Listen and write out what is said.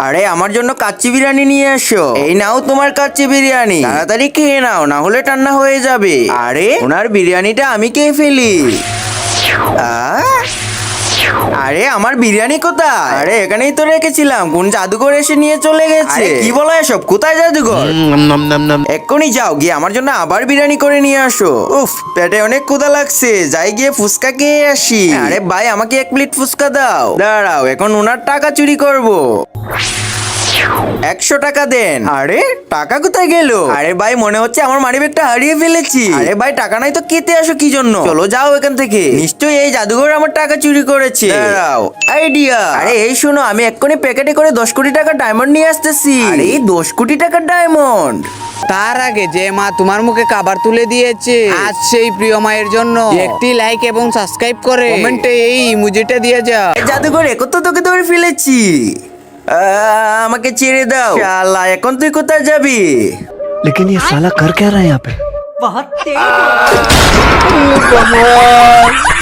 আরে, আমার জন্য কাচ্চি বিরিয়ানি নিয়ে এসো। এই নাও তোমার কাচ্চি বিরিয়ানি। তাড়াতাড়ি খেয়ে নাও, না হলে টান্না হয়ে যাবে। আরে, ওনার বিরিয়ানিটা আমি খেয়ে ফেলি? আরে আমার বিরিয়ানি কোথায়? আরে এখানেই তো রেখেছিলাম। কোন জাদুঘর এসে নিয়ে চলে গেছে। কি বলো এসব? কোথায় জাদুঘর? এক্ষুনি যাও গিয়ে আমার জন্য আবার বিরিয়ানি করে নিয়ে আসো। উফ পেটে অনেক ক্ষুধা লাগছে। যাই গিয়ে ফুচকা খেয়ে আসি। আরে ভাই আমাকে এক প্লেট ফুচকা দাও। দাঁড়াও এখন ওনার টাকা চুরি করব। একশো টাকা দেন। আরে টাকা কোথায় গেল? আরে ভাই মনে হচ্ছে আমার মানি ব্যাগটা হারিয়ে ফেলেছি। আরে ভাই টাকা নাই তো কেটে আসো কি জন্য? চলো যাও এখান থেকে। নিশ্চয়ই এই জাদুঘর আমার টাকা চুরি করেছে। দাঁড়াও। আইডিয়া। আরে এই শোনো আমি এক্ষুনি প্যাকেটে করে দশ কোটি টাকা ডায়মন্ড নিয়ে আসতেছি। আরে এই দশ কোটি টাকার ডায়মন্ড তার আগে যে মা তোমার মুখে খাবার তুলে দিয়েছে আজ সেই প্রিয় মায়ের জন্য। একটি লাইক এবং সাবস্ক্রাইব করে। কমেন্টে এই ইমোজিটা দিয়ে যাও। জাদুঘর একত্র তোকে ধরে ফেলেছি। আমাকে ছেড়ে দাও শালা এখন তুই কোথায় যাবি लेकिन ये साला कर क्या रहा है यहाँ पे